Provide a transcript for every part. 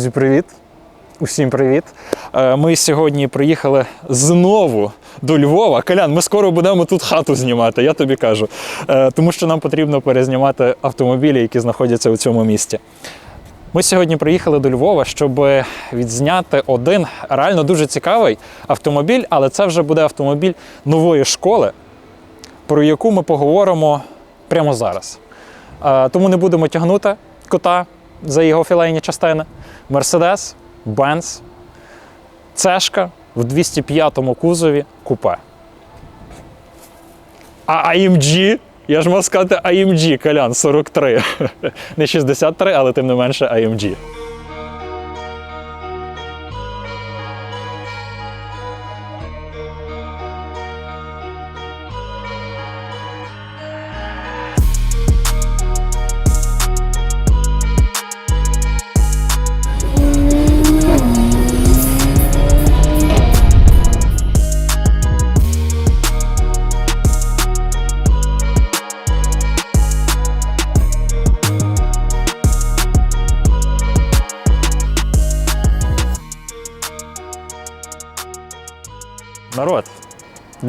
Друзі, привіт! Усім привіт! Е, Ми сьогодні приїхали знову до Львова. Колян, ми скоро будемо тут хату знімати, я тобі кажу. Е, Тому що нам потрібно перезнімати автомобілі, які знаходяться у цьому місті. Ми сьогодні приїхали до Львова, щоб відзняти один реально дуже цікавий автомобіль, але це вже буде автомобіль нової школи, про яку ми поговоримо прямо зараз. Е, Тому не будемо тягнути кота за його філейні частини. Мерседес, Бенц, Цешка в 205-му кузові купе. А AMG? Я ж мав сказати AMG, Колян, 43. Не 63, але тим не менше AMG.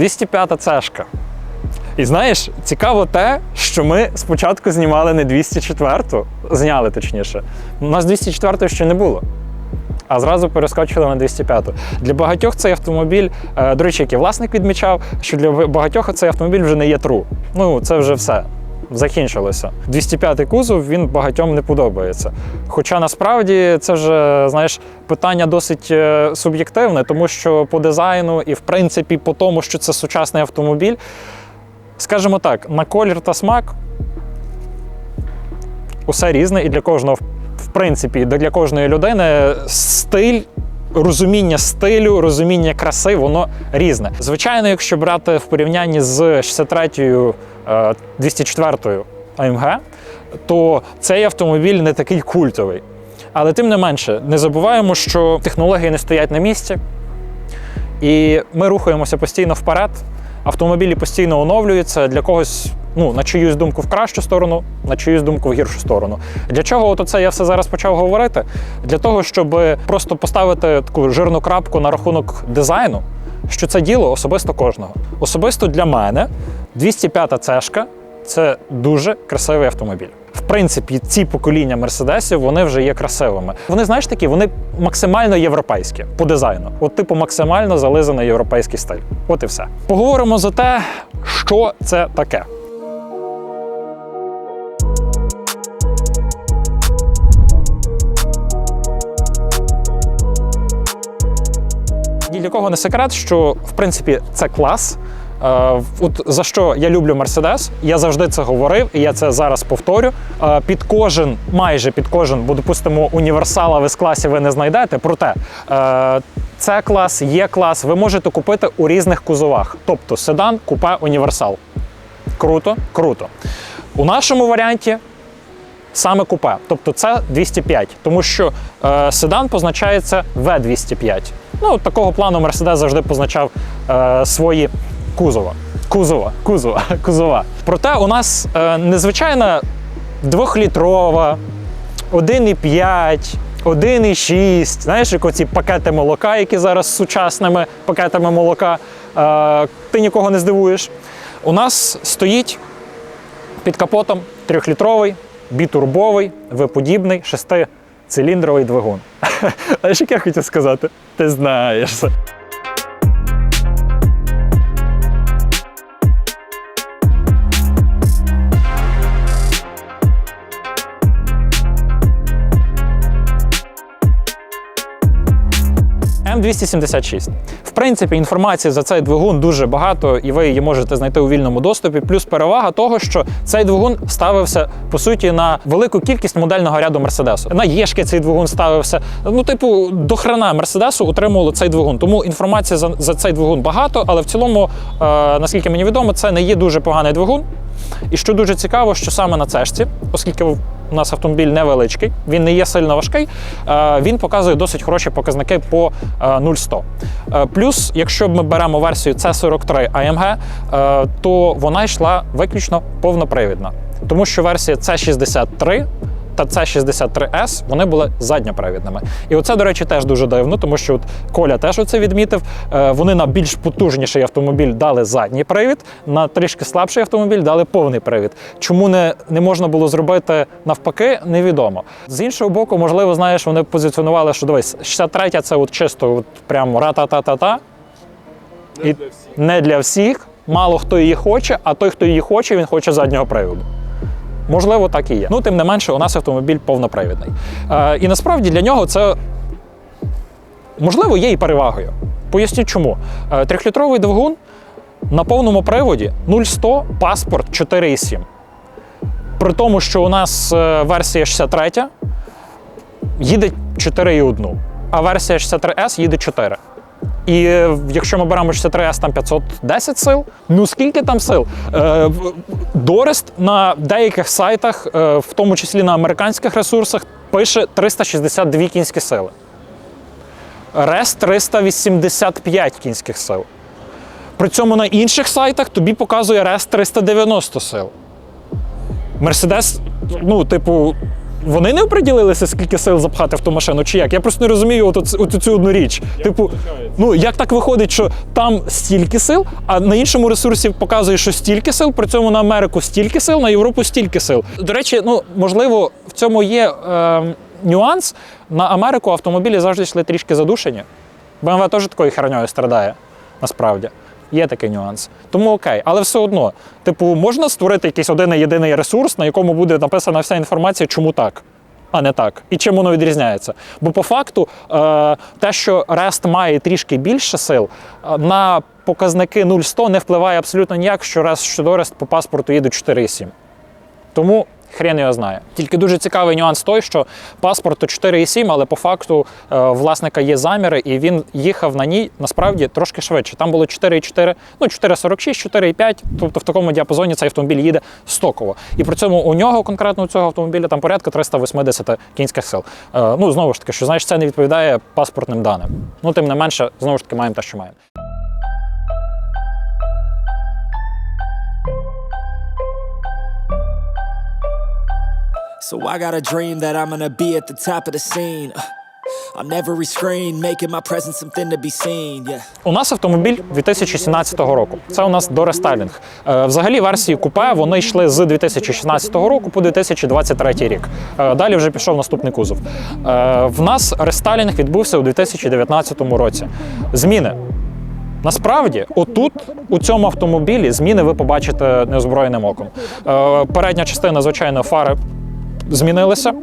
205-та цешка. І знаєш, цікаво те, що ми спочатку знімали не 204-ту, зняли точніше. У нас 204-ї ще не було. А зразу перескочили на 205-ту. Для багатьох цей автомобіль, е, до речі, який власник відмічав, що для багатьох цей автомобіль вже не є тру. Ну, це вже все. Закінчилося. 205-й кузов він багатьом не подобається. Хоча насправді це вже знаєш питання досить е, суб'єктивне, тому що по дизайну і в принципі по тому, що це сучасний автомобіль, скажімо так, на колір та смак усе різне, і для кожного, в принципі, для кожної людини стиль. Розуміння стилю, розуміння краси, воно різне. Звичайно, якщо брати в порівнянні з 63-ю, е, 204-ю AMG, то цей автомобіль не такий культовий. Але тим не менше, не забуваємо, що технології не стоять на місці, і ми рухаємося постійно вперед. Автомобілі постійно оновлюються для когось, ну, на чиюсь думку в кращу сторону, на чиюсь думку в гіршу сторону. Для чого от це я все зараз почав говорити? Для того, щоб просто поставити таку жирну крапку на рахунок дизайну, що це діло особисто кожного. Особисто для мене 205-та цешка це дуже красивий автомобіль. В принципі, ці покоління мерседесів вони вже є красивими. Вони, знаєш такі, вони максимально європейські по дизайну. От, типу, максимально зализаний європейський стиль. От і все. Поговоримо за те, що це таке. Для кого не секрет, що в принципі це клас. Е, От за що я люблю Мерседес, я завжди це говорив, і я це зараз повторю. Е, Під кожен, майже під кожен, бо допустимо, універсала в С-класі ви не знайдете. Проте е, це клас, є клас, ви можете купити у різних кузовах, тобто седан, купе, універсал. Круто, круто. У нашому варіанті саме купе, тобто це 205, тому що седан позначається В205. Ну, такого плану Мерседес завжди позначав е, свої кузова. Кузова, кузова, кузова. Проте у нас е, незвичайна двохлітрова, 1,5, 1,6, знаєш, як оці пакети молока, які зараз сучасними пакетами молока, е, ти нікого не здивуєш. У нас стоїть під капотом трьохлітровий, бітурбовий, виподібний, шестициліндровий двигун. Знаєш, як я хотів сказати? Ти знаєш. М276. В принципі, інформації за цей двигун дуже багато, і ви її можете знайти у вільному доступі. Плюс перевага того, що цей двигун ставився по суті на велику кількість модельного ряду Мерседесу. На Єшки цей двигун ставився. Ну, типу, до хрена Мерседесу утримували цей двигун. Тому інформації за, за цей двигун багато, але в цілому, е, наскільки мені відомо, це не є дуже поганий двигун. І що дуже цікаво, що саме на цешці, оскільки у нас автомобіль невеличкий, він не є сильно важкий, е, він показує досить хороші показники по е, 0-100. Е, Плюс, якщо ми беремо версію C43 AMG, е, то вона йшла виключно повнопривідна. Тому що версія C63 та C63S вони були задньопривідними. І оце, до речі, теж дуже дивно, тому що от Коля теж оце відмітив. Е, Вони на більш потужніший автомобіль дали задній привід, на трішки слабший автомобіль дали повний привід. Чому не, не можна було зробити навпаки, невідомо. З іншого боку, можливо, знаєш, вони позиціонували, що дивись, 63 це от чисто от прям ра-та-та-та-та. І не для всіх. Мало хто її хоче, а той, хто її хоче, він хоче заднього приводу. Можливо, так і є. Ну, тим не менше, у нас автомобіль повнопривідний. Е, і насправді для нього це можливо є і перевагою. Поясню чому. Е, трьохлітровий двигун на повному приводі 0-100, паспорт 4,7. При тому, що у нас е, версія 63 їде 4,1, а версія 63S їде 4. І е, якщо ми беремо 63S, там 510 сил. Ну скільки там сил? Е, Дорест на деяких сайтах, е, в тому числі на американських ресурсах, пише 362 кінські сили. Рес 385 кінських сил. При цьому на інших сайтах тобі показує Рес 390 сил. Мерседес, ну, типу, вони не оприділилися, скільки сил запхати в ту машину, чи як? Я просто не розумію от, цю одну річ. типу, ну як так виходить, що там стільки сил, а на іншому ресурсі показує, що стільки сил, при цьому на Америку стільки сил, на Європу стільки сил. До речі, ну можливо, в цьому є е, нюанс. На Америку автомобілі завжди йшли трішки задушені. BMW теж такою херньою страдає, насправді. Є такий нюанс. Тому окей, але все одно, типу, можна створити якийсь один єдиний ресурс, на якому буде написана вся інформація, чому так, а не так, і чим воно відрізняється. Бо по факту, е, те, що REST має трішки більше сил, е, на показники 0-100 не впливає абсолютно ніяк, що REST що до REST по паспорту їде 4,7. Тому хрен його знає. Тільки дуже цікавий нюанс той, що паспорту 4,7, але по факту е, власника є заміри, і він їхав на ній насправді трошки швидше. Там було 4,4, ну 4,46, 4,5, тобто в такому діапазоні цей автомобіль їде стоково. І при цьому у нього конкретно у цього автомобіля там порядка 380 кінських сил. Е, ну знову ж таки, що знаєш, це не відповідає паспортним даним. Ну тим не менше, знову ж таки, маємо те, що маємо. So I got a dream that I'm gonna be at the top of the scene. On every screen, making my presence something to be seen. Yeah. У нас автомобіль 2017 року. Це у нас дорестайлінг. Е, Взагалі версії купе вони йшли з 2016 року по 2023 рік. Е, Далі вже пішов наступний кузов. Е, В нас рестайлінг відбувся у 2019 році. Зміни. Насправді, отут, у цьому автомобілі, зміни ви побачите неозброєним оком. Е, Передня частина, звичайно, фари змінилися.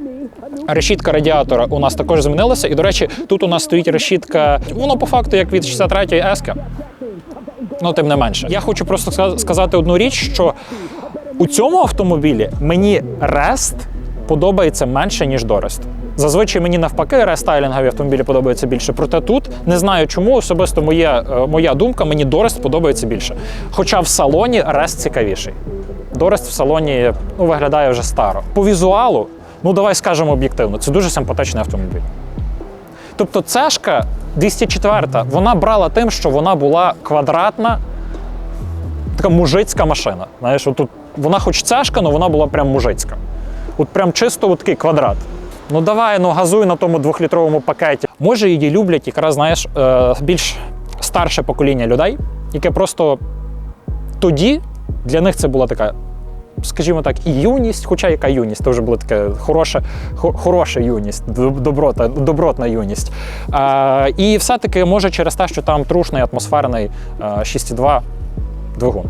Решітка радіатора у нас також змінилася. І, до речі, тут у нас стоїть решітка, воно по факту як від 63-ї S. Ну, тим не менше. Я хочу просто сказати одну річ, що у цьому автомобілі мені Рест подобається менше, ніж Дорест. Зазвичай мені навпаки рестайлінгові автомобілі подобаються більше. Проте тут не знаю чому, особисто моя, е, моя думка, мені Дорест подобається більше. Хоча в салоні Рест цікавіший. Дорест в салоні ну, виглядає вже старо. По візуалу, ну давай скажемо об'єктивно, це дуже симпатичний автомобіль. Тобто цешка 204, вона брала тим, що вона була квадратна, така мужицька машина. Знаєш, отут вона хоч цешка, але вона була прям мужицька. От прям чисто от такий квадрат. Ну давай, ну газуй на тому двохлітровому пакеті. Може, її люблять якраз, знаєш, е, більш старше покоління людей, яке просто тоді для них це була така. Скажімо так, і юність, хоча яка юність, це вже була така хороша, хороша юність, доброта, добротна юність. А, і все-таки може через те, що там трушний атмосферний е, 6,2 двигун.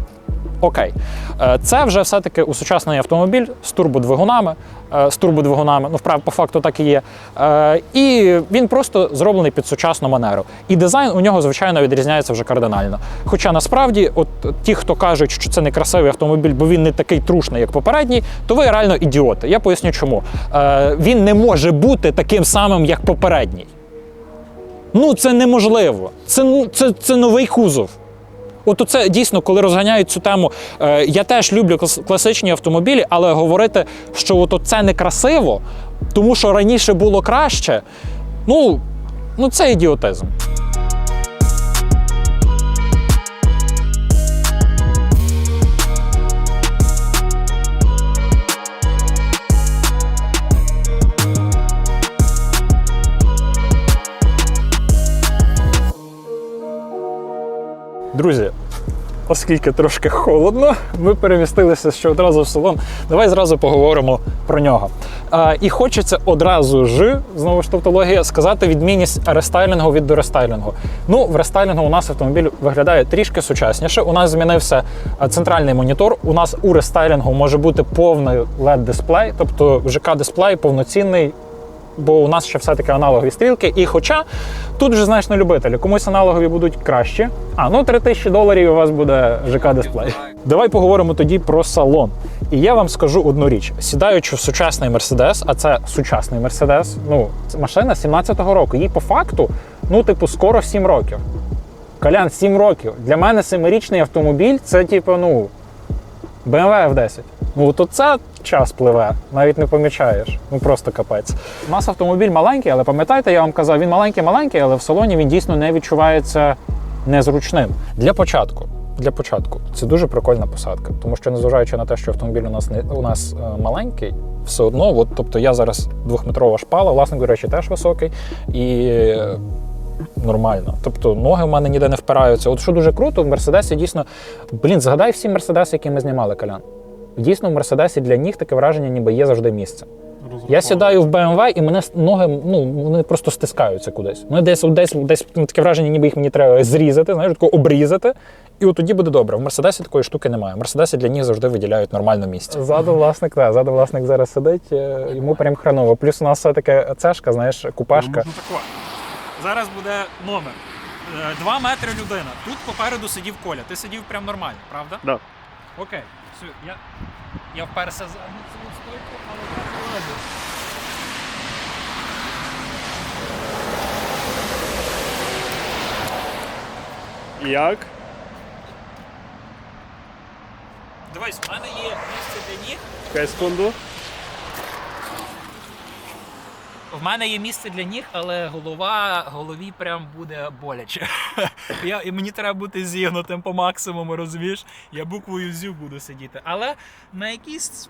Окей. Е, Це вже все-таки усучаснений автомобіль з турбодвигунами, е, з турбодвигунами, ну, вправ, по факту так і є. Е, І він просто зроблений під сучасну манеру. І дизайн у нього, звичайно, відрізняється вже кардинально. Хоча насправді, от ті, хто кажуть, що це не красивий автомобіль, бо він не такий трушний, як попередній, то ви реально ідіоти. Я поясню чому. Він не може бути таким самим, як попередній. Ну, це неможливо. Це, ну, це, це новий кузов. От це дійсно, коли розганяють цю тему. Е, я теж люблю клас- класичні автомобілі, але говорити, що от це некрасиво, тому що раніше було краще, ну, ну це ідіотизм. Друзі, оскільки трошки холодно, ми перемістилися ще одразу в салон. Давай зразу поговоримо про нього. А, і хочеться одразу ж, знову ж тавтологія, сказати відмінність рестайлінгу від дорестайлінгу. Ну, в рестайлінгу у нас автомобіль виглядає трішки сучасніше. У нас змінився центральний монітор. У нас у рестайлінгу може бути повний led дисплей тобто ЖК-дисплей повноцінний бо у нас ще все-таки аналогові стрілки. І хоча тут вже знаєш на любителі, комусь аналогові будуть кращі. А ну 3000 доларів і у вас буде ЖК-дисплей. Давай поговоримо тоді про салон. І я вам скажу одну річ: сідаючи в сучасний Мерседес, а це сучасний Мерседес, ну машина 17-го року. Їй по факту, ну, типу, скоро 7 років. Колян, 7 років. Для мене семирічний автомобіль це, типу, ну, BMW F10. Ну, то це час пливе, навіть не помічаєш. Ну просто капець. У нас автомобіль маленький, але пам'ятаєте, я вам казав, він маленький-маленький, але в салоні він дійсно не відчувається незручним. Для початку. Для початку це дуже прикольна посадка, тому що незважаючи на те, що автомобіль у нас не у нас е, маленький, все одно, от, тобто я зараз двохметрова шпала, власник, до речі, теж високий і е, нормально. Тобто ноги в мене ніде не впираються. От що дуже круто, в Мерседесі дійсно, блін, згадай всі мерседеси, які ми знімали, Колян. Дійсно, в Мерседесі для ніг таке враження, ніби є завжди місце. Я сідаю в BMW, і мене ноги ну, вони просто стискаються кудись. Ну, десь, десь, десь ну, таке враження, ніби їх мені треба зрізати, знаєш, тако обрізати, і от тоді буде добре. В Мерседесі такої штуки немає. В Мерседесі для них завжди виділяють нормальне місце. Ззаду власник, так, ззаду власник зараз сидить, е, йому прям хреново. Плюс у нас все таке цешка, знаєш, купешка. Ну, тако. Зараз буде номер. Е, Два метри людина. Тут попереду сидів Коля. Ти сидів прям нормально, правда? Да. Окей. Все, я, я вперся за ну, цю стойку, але я вилазю. Як? Дивись, в мене є місце для ніг. Чекай секунду. В мене є місце для ніг, але голова голові прям буде боляче. Я, і мені треба бути зігнутим по максимуму, розумієш? Я буквою зю буду сидіти. Але на якійсь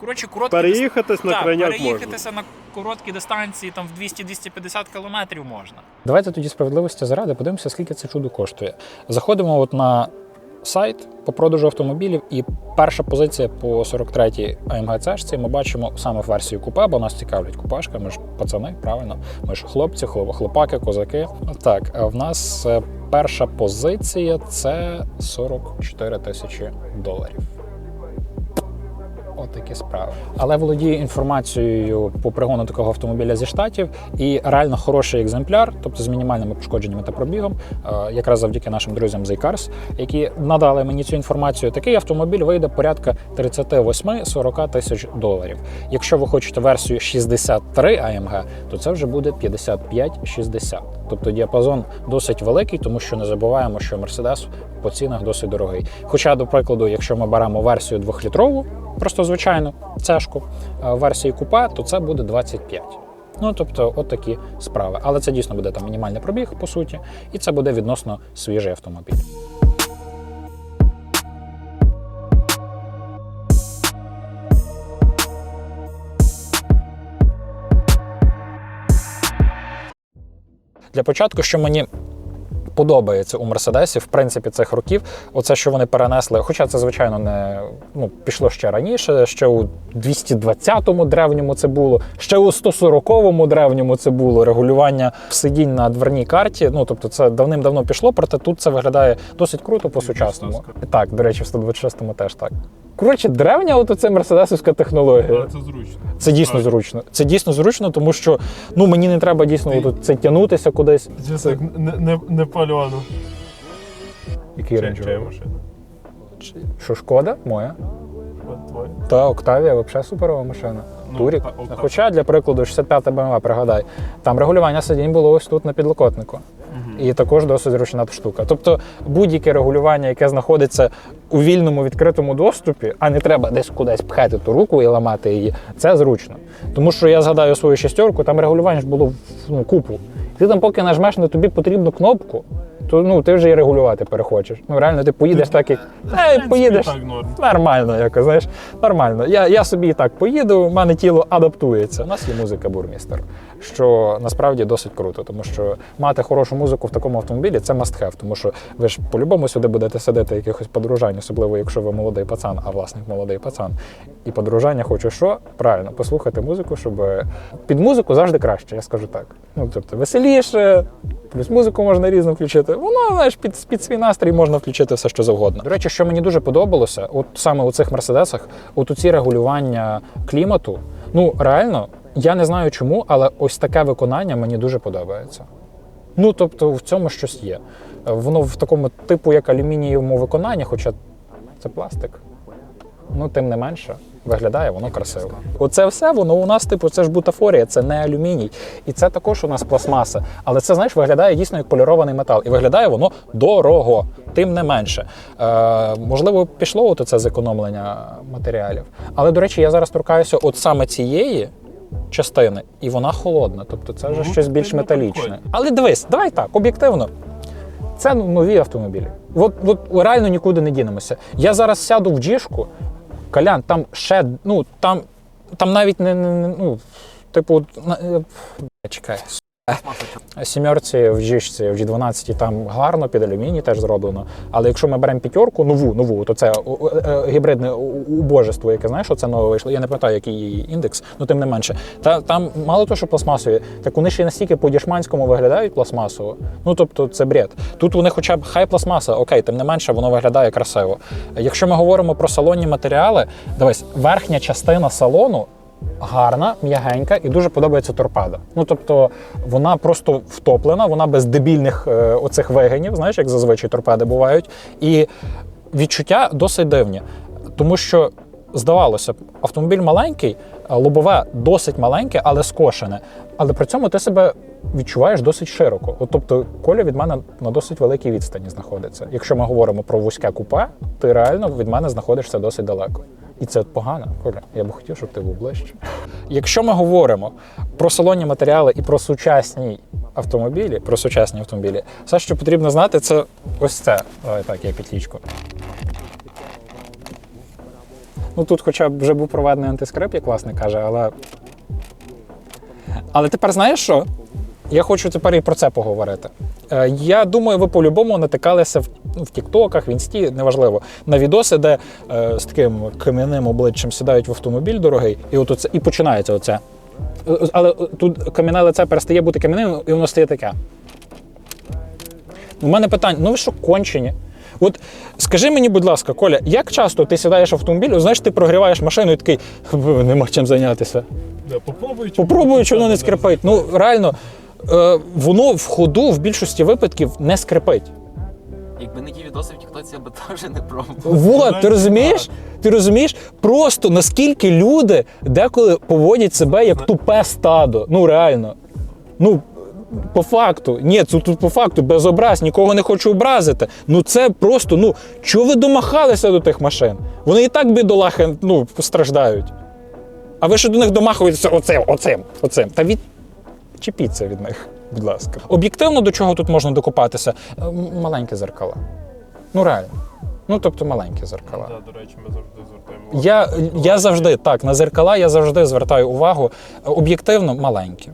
коротше, короткі Переїхатись на Так, крайняк можна. переїхатися на короткі дистанції там в 200-250 кілометрів можна. Давайте тоді справедливості заради подивимося, скільки це чудо коштує. Заходимо от на сайт по продажу автомобілів, і перша позиція по 43-й AMG цешці ми бачимо саме версію купе, бо нас цікавлять купешка. Ми ж пацани, правильно? Ми ж хлопці, хлоп- хлопаки, козаки. Так, в нас е, перша позиція це 44 тисячі доларів. Такі справи. Але володію інформацією по пригону такого автомобіля зі штатів і реально хороший екземпляр, тобто з мінімальними пошкодженнями та пробігом, е, якраз завдяки нашим друзям з iCars, які надали мені цю інформацію. Такий автомобіль вийде порядка 38-40 тисяч доларів. Якщо ви хочете версію 63 AMG, то це вже буде 55-60. Тобто діапазон досить великий, тому що не забуваємо, що Mercedes по цінах досить дорогий. Хоча, до прикладу, якщо ми беремо версію 2-літрову, просто звичайну цешку е, версії купе, то це буде 25. Ну тобто, от такі справи. Але це дійсно буде там мінімальний пробіг, по суті, і це буде відносно свіжий автомобіль. Для початку, що мені подобається у Мерседесі, в принципі, цих років, оце, що вони перенесли, хоча це, звичайно, не ну, пішло ще раніше, ще у 220-му древньому це було, ще у 140-му древньому це було регулювання сидінь на дверній карті. Ну, тобто, це давним-давно пішло, проте тут це виглядає досить круто по-сучасному. Так, до речі, в 126-му теж так. Коротше, древня, от це мерседесівська технологія. це зручно. Це дійсно зручно. Це дійсно зручно, тому що ну мені не треба дійсно Ти- от це тягнутися кудись. Це не, не, не пальону. Який Чия- Range чия Rover? машина? Що шкода? Моя. От твоя. Та Октавія взагалі суперова машина. Ну, Турік. та, Octavia. Хоча, для прикладу, 65 BMW, пригадай, там регулювання сидінь було ось тут на підлокотнику. І також досить зручна штука. Тобто будь-яке регулювання, яке знаходиться у вільному відкритому доступі, а не треба десь кудись пхати ту руку і ламати її, це зручно. Тому що я згадаю свою шістерку, там регулювання ж було в ну, купу. Ти там, поки нажмеш на тобі потрібну кнопку, то ну ти вже і регулювати перехочеш. Ну реально, ти поїдеш так, як е, поїдеш. Нормально, якось, знаєш, нормально. Я, я собі і так поїду, в мене тіло адаптується. У нас є музика бурмістер, що насправді досить круто, тому що мати хорошу музику в такому автомобілі це must have, тому що ви ж по-любому сюди будете сидити якихось подружань, особливо якщо ви молодий пацан, а власник молодий пацан. І подружання хоче що? Правильно, послухати музику, щоб під музику завжди краще, я скажу так. Ну, тобто веселіше, плюс музику можна різно включити. Воно, знаєш, під, під свій настрій можна включити все, що завгодно. До речі, що мені дуже подобалося, от саме у цих мерседесах, от у ці регулювання клімату, ну реально, я не знаю чому, але ось таке виконання мені дуже подобається. Ну, тобто, в цьому щось є. Воно в такому типу, як алюмінієвому виконанні, хоча це пластик. Ну, тим не менше, виглядає воно красиво. Оце все, воно у нас, типу, це ж бутафорія, це не алюміній. І це також у нас пластмаса. Але це, знаєш, виглядає дійсно як полірований метал. І виглядає воно дорого, тим не менше. Е, можливо, пішло от це зекономлення матеріалів. Але, до речі, я зараз торкаюся от саме цієї. Частини, і вона холодна, тобто це вже Ну, щось більш металічне. Але дивись, давай так, об'єктивно. Це нові автомобілі. От, от реально нікуди не дінемося. Я зараз сяду в джішку, калян, там ще, ну там, там навіть не, не, не ну, типу, на, е, чекай. Е, Сімерці в G-шці, в G12 там гарно, під алюміній теж зроблено. Але якщо ми беремо п'ятерку, нову, нову, то це е, гібридне убожество, яке знаєш, що це нове вийшло. Я не пам'ятаю, який її індекс, ну тим не менше. Та там мало того, що пластмасові, так вони ще й настільки по-дішманському виглядають пластмасово. Ну тобто це бред. Тут вони хоча б хай пластмаса, окей, тим не менше, воно виглядає красиво. Якщо ми говоримо про салонні матеріали, дивись, верхня частина салону. Гарна, м'ягенька і дуже подобається торпеда. Ну тобто вона просто втоплена, вона без дебільних е, оцих вигинів, знаєш, як зазвичай торпеди бувають. І відчуття досить дивні, тому що здавалося б, автомобіль маленький, лобове досить маленьке, але скошене. Але при цьому ти себе відчуваєш досить широко. От, тобто, коля від мене на досить великій відстані знаходиться. Якщо ми говоримо про вузьке купе, ти реально від мене знаходишся досить далеко. І це погано, Коля. Я би хотів, щоб ти був ближче. Якщо ми говоримо про салонні матеріали і про сучасні автомобілі, про сучасні автомобілі, все, що потрібно знати, це ось це. Давай так, я підлічку. Ну тут хоча б вже був проведений антискрип, як власник каже, але. Але тепер знаєш що? Я хочу тепер і про це поговорити. Е, Я думаю, ви по-любому натикалися в, в Тіктоках, в Інсті, неважливо, на відоси, де е, з таким кам'яним обличчям сідають в автомобіль дорогий, і от оце, і починається оце. Е, Але тут кам'яне лице перестає бути кам'яним, і воно стає таке. У мене питання: ну ви що кончені? От скажи мені, будь ласка, Коля, як часто ти сідаєш в автомобіль, знаєш, ти прогріваєш машину і такий нема чим зайнятися. Да, попробуй. воно не скрипить. Ну реально, е, воно в ходу в більшості випадків не скрипить. Якби не ті відоси в Тіктоці, я би теж не пробував. Вот, ти розумієш? Ти розумієш? Просто наскільки люди деколи поводять себе як тупе стадо. Ну реально. Ну. По факту, ні, це тут по факту без образ, нікого не хочу образити. Ну це просто, ну чого ви домахалися до тих машин? Вони і так бідолахи ну, страждають. А ви ще до них домахуєтеся оцим, оцим, оцим. Та відчепіться від них, будь ласка. Об'єктивно до чого тут можна докопатися? Е, м- Маленькі зеркала. Ну реально. Ну тобто маленькі зеркала. Да, до речі, ми завжди звертаємо. увагу. Я, я завжди так, на зеркала я завжди звертаю увагу. Об'єктивно маленькі.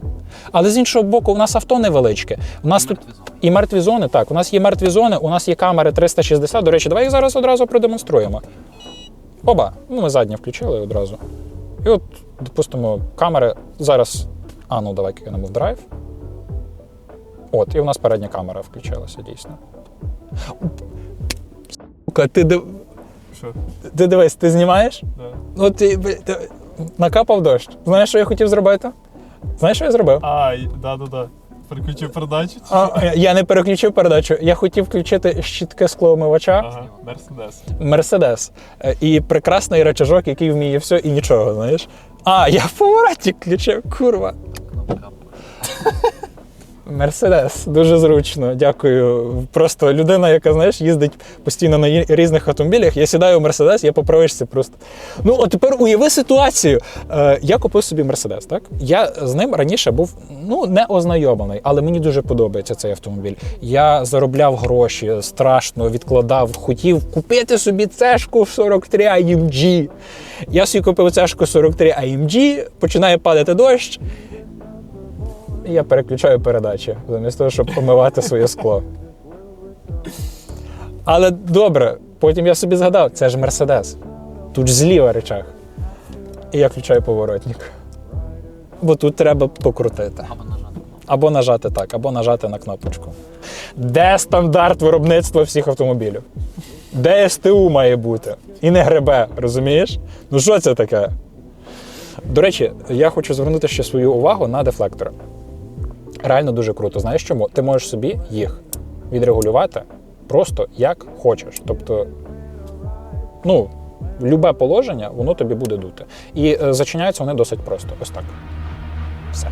Але з іншого боку, у нас авто невеличке. У нас тут Мертві і мертві зони, так. У нас є мертві зони, у нас є камери 360. До речі, давай їх зараз одразу продемонструємо. Оба. Ну, ми задні включили одразу. І от, допустимо, камери зараз. А, ну давай кинемо в драйв. От, і у нас передня камера включилася дійсно. Сука, Ти, див- Що? ти дивись, ти знімаєш? Да. Ну, ти, ти накапав дощ. Знаєш, що я хотів зробити? Знаєш, що я зробив? А, да, да, да. Переключив передачу. А, я не переключив передачу. Я хотів включити щітке склоомивача Ага, Мерседес. Мерседес Е, і прекрасний речажок, який вміє все і нічого, знаєш. А, я в повороті включив, курва. Мерседес, дуже зручно, дякую. Просто людина, яка знаєш, їздить постійно на різних автомобілях. Я сідаю в Мерседес, я по привичці просто. Ну, от тепер уяви ситуацію. Е, я купив собі Мерседес, так? Я з ним раніше був ну, не ознайомлений, але мені дуже подобається цей автомобіль. Я заробляв гроші, страшно відкладав, хотів купити собі цешку 43 AMG. Я собі купив цешку 43 AMG, починає падати дощ. І я переключаю передачі, замість того, щоб помивати своє скло. Але добре, потім я собі згадав, це ж Мерседес. Тут ж зліва речах. І я включаю поворотник. Бо тут треба покрутити. Або нажати. Так, або нажати на кнопочку. Де стандарт виробництва всіх автомобілів? Де СТУ має бути? І не гребе, розумієш? Ну що це таке? До речі, я хочу звернути ще свою увагу на дефлектори. Реально дуже круто. Знаєш чому? Ти можеш собі їх відрегулювати просто як хочеш. Тобто, ну, любе положення, воно тобі буде дути. І е, зачиняються вони досить просто. Ось так. Все.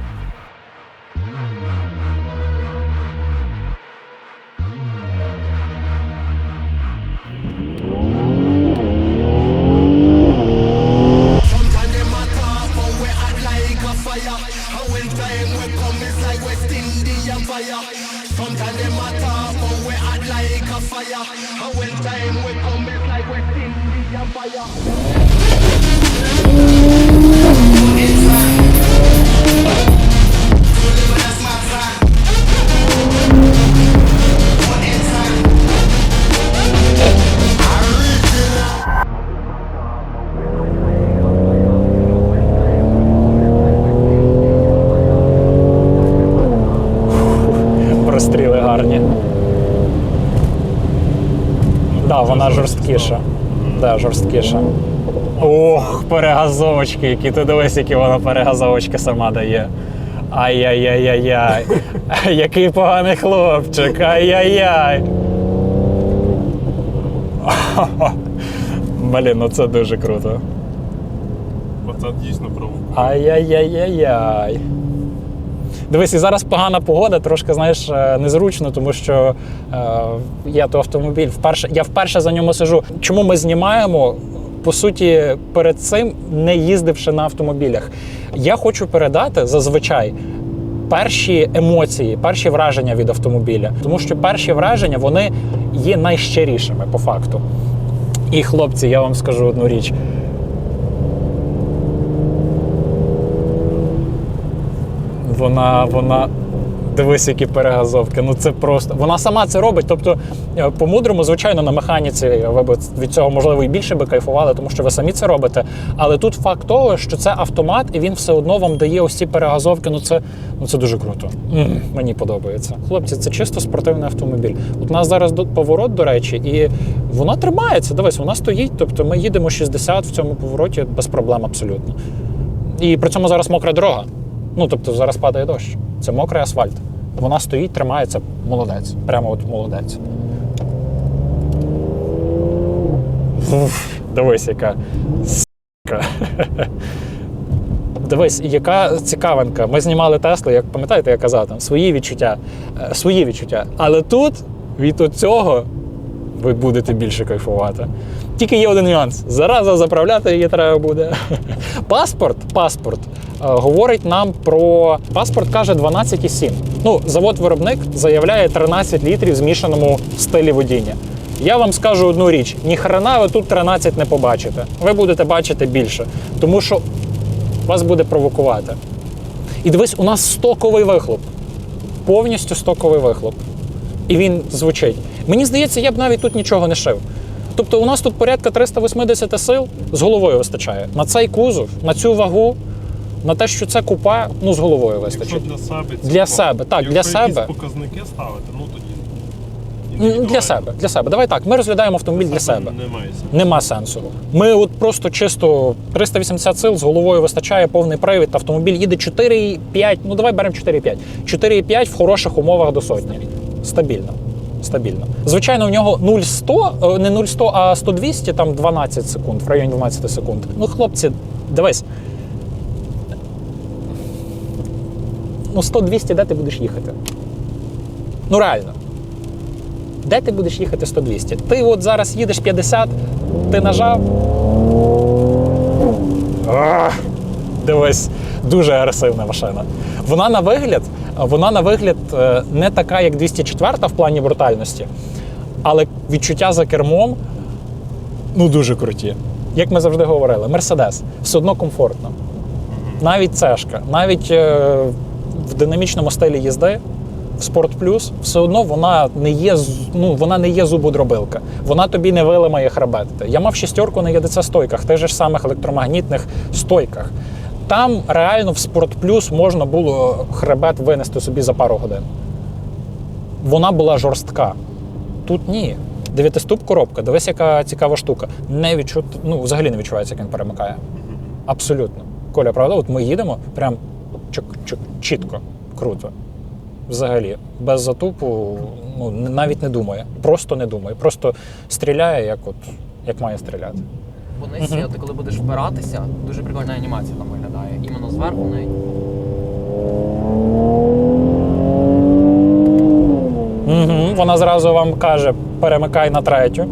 Fire. Жорсткіша. Ох, перегазовочки, які ти дивись, які вона перегазовочки сама дає. Ай-яй-яй-яй-яй. Який поганий хлопчик. Ай-яй-яй. Блін, ну це дуже круто. Оце дійсно провокує. Ай-яй-яй-яй-яй. Дивись, і зараз погана погода, трошки знаєш, е, незручно, тому що е, я то автомобіль вперше, я вперше за ньому сижу. Чому ми знімаємо? По суті, перед цим не їздивши на автомобілях. Я хочу передати зазвичай перші емоції, перші враження від автомобіля. Тому що перші враження вони є найщирішими по факту. І хлопці, я вам скажу одну річ. Вона, вона. Дивись, які перегазовки. Ну це просто. Вона сама це робить. Тобто, е, по-мудрому, звичайно, на механіці ви б від цього, можливо, і більше би кайфували, тому що ви самі це робите. Але тут факт того, що це автомат, і він все одно вам дає ось ці перегазовки. Ну це, ну це дуже круто. м мені подобається. Хлопці, це чисто спортивний автомобіль. От у нас зараз поворот, до речі, і вона тримається. Дивись, вона стоїть. Тобто ми їдемо 60 в цьому повороті без проблем абсолютно. І при цьому зараз мокра дорога. Ну, тобто зараз падає дощ. Це мокрий асфальт. Вона стоїть, тримається, молодець. Прямо от молодець. Уф, дивись, яка. с**ка. Дивись, яка цікавинка. Ми знімали Теслу, як пам'ятаєте, я казав там свої відчуття. Е, Свої відчуття. Але тут від цього ви будете більше кайфувати. Тільки є один нюанс. Зараза заправляти її треба буде. Паспорт, паспорт говорить нам про паспорт каже 12,7. Ну, завод-виробник заявляє 13 літрів в змішаному стилі водіння. Я вам скажу одну річ: ніхрена ви тут 13 не побачите. Ви будете бачити більше, тому що вас буде провокувати. І дивись, у нас стоковий вихлоп. Повністю стоковий вихлоп. І він звучить. Мені здається, я б навіть тут нічого не шив. Тобто у нас тут порядка 380 сил з головою вистачає. На цей кузов, на цю вагу, на те, що це купа, ну з головою Якщо вистачить. для себе Для цікаво. себе, так, Якщо для якісь себе. показники ставити, ну тоді. Для себе, для себе. Давай так, ми розглядаємо автомобіль для себе. Немає сенсу. Нема сенсу. Ми от просто чисто 380 сил з головою вистачає повний привід. Автомобіль їде 4,5, ну давай беремо 4,5. 4,5 в хороших умовах до сотні. Стабільно. Стабільно. Звичайно, в нього 0,100, е, не 0,100, а 100-200, там 12 секунд, в районі 12 секунд. Ну, хлопці, дивись. Ну, 100-200, де ти будеш їхати? Ну реально. Де ти будеш їхати 100-200? Ти от зараз їдеш 50, ти нажав. Ах, дивись, дуже агресивна машина. Вона на вигляд, вона на вигляд е, не така, як 204 в плані брутальності, але відчуття за кермом ну дуже круті. Як ми завжди говорили, Мерседес все одно комфортно. Навіть цешка, навіть е, в динамічному стилі їзди, в Sport Plus, все одно вона не є ну, вона не є зубодробилка. Вона тобі не виламає хребет. Я мав шістерку на ЄДЦ стойках, тих же ж самих електромагнітних стойках. Там реально в Sport Plus можна було хребет винести собі за пару годин. Вона була жорстка. Тут ні. Дев'ятиступ коробка, дивись, яка цікава штука. Не відчут... ну, взагалі не відчувається, як він перемикає. Абсолютно. Коля, правда, от ми їдемо прям чітко, круто. Взагалі, без затупу, ну, навіть не думає. Просто не думає. Просто стріляє, як, от, як має стріляти. Понизі, ти коли будеш впиратися, дуже прикольна анімація там виглядає. Іменно зверху навіть. Угу, вона зразу вам каже: перемикай на третю.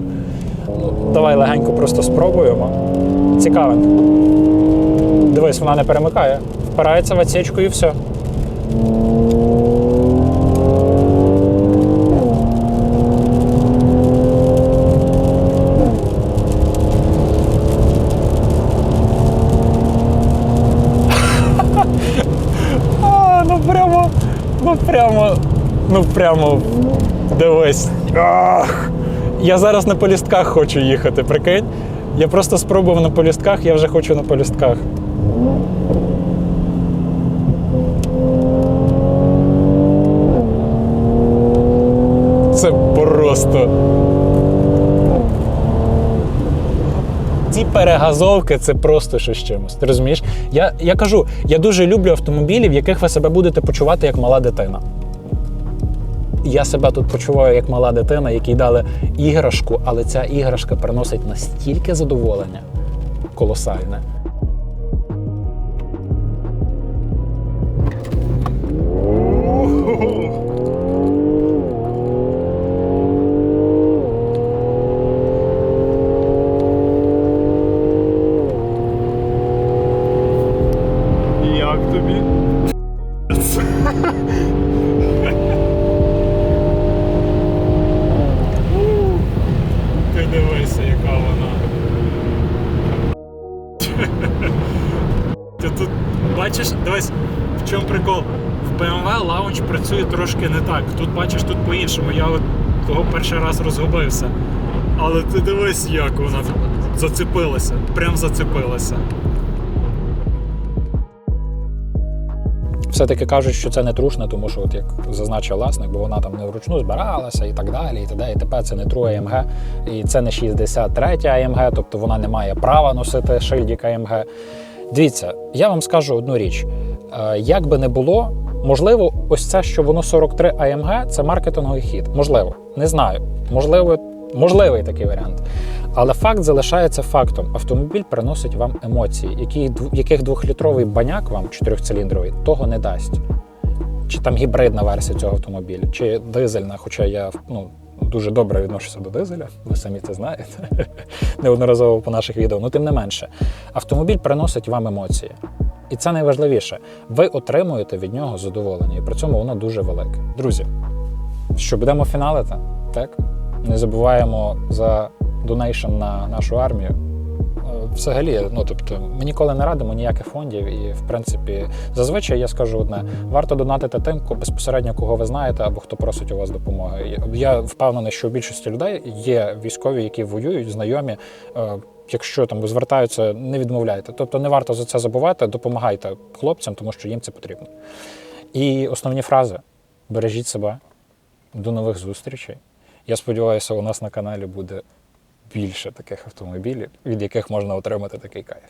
Ну, Давай легенько просто спробуємо. Цікавенько. Дивись, вона не перемикає. Впирається в отсечку і все. А, ну прямо, ну прямо, ну прямо дивись. Ах! Я зараз на полістках хочу їхати, прикинь. Я просто спробував на полістках, я вже хочу на полістках. Це просто. Ці перегазовки це просто щось чимось. Ти розумієш? Я, я кажу, я дуже люблю автомобілі, в яких ви себе будете почувати як мала дитина. Я себе тут почуваю як мала дитина, якій дали іграшку, але ця іграшка приносить настільки задоволення колосальне. Перший раз розгубився. Але ти дивись, як вона зацепилася. Прям зацепилася. Все-таки кажуть, що це не трушне, тому що, от як зазначив власник, бо вона там не вручну збиралася і так далі. І т.д. і т.п. Це не True AMG, і це не 63 AMG, тобто вона не має права носити шильдік AMG. Дивіться, я вам скажу одну річ: Е, як би не було, можливо, ось це, що воно 43 AMG, це маркетинговий хід. Можливо, не знаю. Можливо, можливий такий варіант. Але факт залишається фактом. Автомобіль приносить вам емоції, які, яких двохлітровий баняк вам чотирьохциліндровий того не дасть. Чи там гібридна версія цього автомобіля, чи дизельна, хоча я ну, дуже добре відношуся до дизеля, ви самі це знаєте неодноразово по наших відео. Ну, тим не менше, автомобіль приносить вам емоції. І це найважливіше. Ви отримуєте від нього задоволення, і при цьому воно дуже велике. Друзі, що будемо фіналити? Так? Не забуваємо за донейшн на нашу армію. Взагалі, ну тобто, ми ніколи не радимо ніяких фондів, і в принципі, зазвичай я скажу одне: варто донатити тим, безпосередньо кого ви знаєте, або хто просить у вас допомоги. Я- Я впевнений, що у більшості людей є військові, які воюють, знайомі. Е, Якщо там звертаються, не відмовляйте. Тобто не варто за це забувати, допомагайте хлопцям, тому що їм це потрібно. І основні фрази: бережіть себе, до нових зустрічей. Я сподіваюся, у нас на каналі буде більше таких автомобілів, від яких можна отримати такий кайф.